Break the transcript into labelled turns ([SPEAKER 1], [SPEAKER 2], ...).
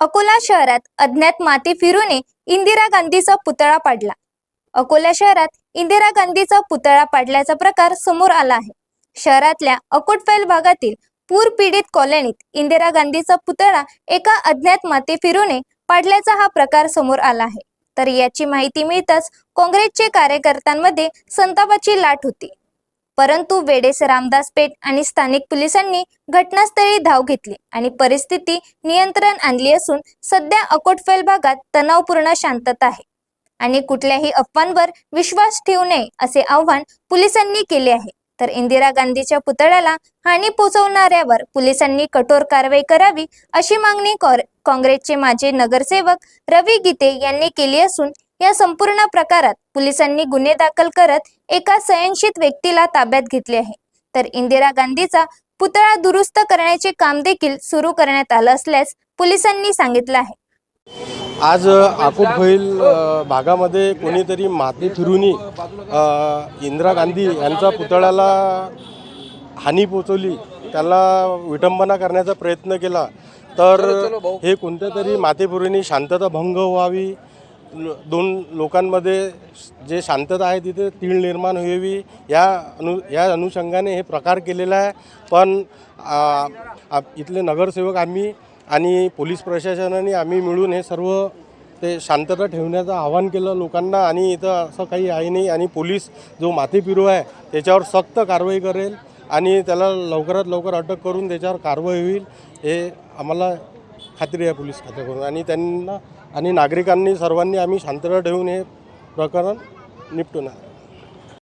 [SPEAKER 1] अकोला शहरात अज्ञात माती फिरूने इंदिरा गांधीचा पुतळा पाडला. अकोला शहरात इंदिरा गांधीचा पुतळा पाडल्याचा प्रकार समोर आला आहे. शहरातल्या अकोटफैल भागातील पूर पीडित कॉलनीत इंदिरा गांधीचा पुतळा एका अज्ञात माती फिरूने पाडल्याचा हा प्रकार समोर आला आहे. तर याची माहिती मिळताच काँग्रेसचे कार्यकर्त्यांमध्ये संतापाची लाट होती. परंतु वेडेस रामदास पेठ आणि स्थानिक पोलिसांनी घटनास्थळी धाव घेतली आणि परिस्थिती नियंत्रण आणली असून सध्या अकोटफेल भागात तणावपूर्ण शांतता आहे. आणि कुठल्याही अफवांवर विश्वास ठेवू नये असे आव्हान पोलिसांनी केले आहे. तर इंदिरा गांधीच्या पुतळ्याला हानी पोहोचवणाऱ्यावर पोलिसांनी कठोर कारवाई करावी अशी मागणी काँग्रेसचे माजी नगरसेवक रवी गीते यांनी केली असून या संपूर्ण प्रकारात पोलिसांनी गुन्हे दाखल करत एका संशयित व्यक्तीला ताब्यात घेतले आहे. तर इंदिरा गांधीचा पुतळा दुरुस्त करण्याचे काम देखील सुरू करण्यात आलं असल्यास पोलिसांनी सांगितलं आहे.
[SPEAKER 2] आज आकुटफैल होईल भागामध्ये कोणीतरी माती फिरूनी इंदिरा गांधी यांचा पुतळ्याला हानी पोचवली त्याला विटंबना करण्याचा प्रयत्न केला तर हे कोणत्या तरी मातेपुरीने शांतता भंग व्हावी दोन लोकांमध्ये जे शांतता आहे तिथे तीळ निर्माण व्हावी या अनु या अनुषंगाने हे प्रकार केलेला आहे. पण इथले नगरसेवक आम्ही आणि पोलीस प्रशासनाने आम्ही मिळून हे सर्व ते शांतता ठेवण्याचं आवाहन केलं लोकांना आणि इथं असं काही आहे नाही आणि पोलीस जो माथेपिरू आहे त्याच्यावर सक्त कारवाई करेल आणि त्याला लवकरात लवकर अटक करून त्याच्यावर कारवाई होईल हे आम्हाला खात्री आहे पोलीस खात्याकडून. आणि त्यांना आणि नागरिकांनी सर्वांनी आम्ही शांतता ठेवून हे प्रकरण निपटून आहे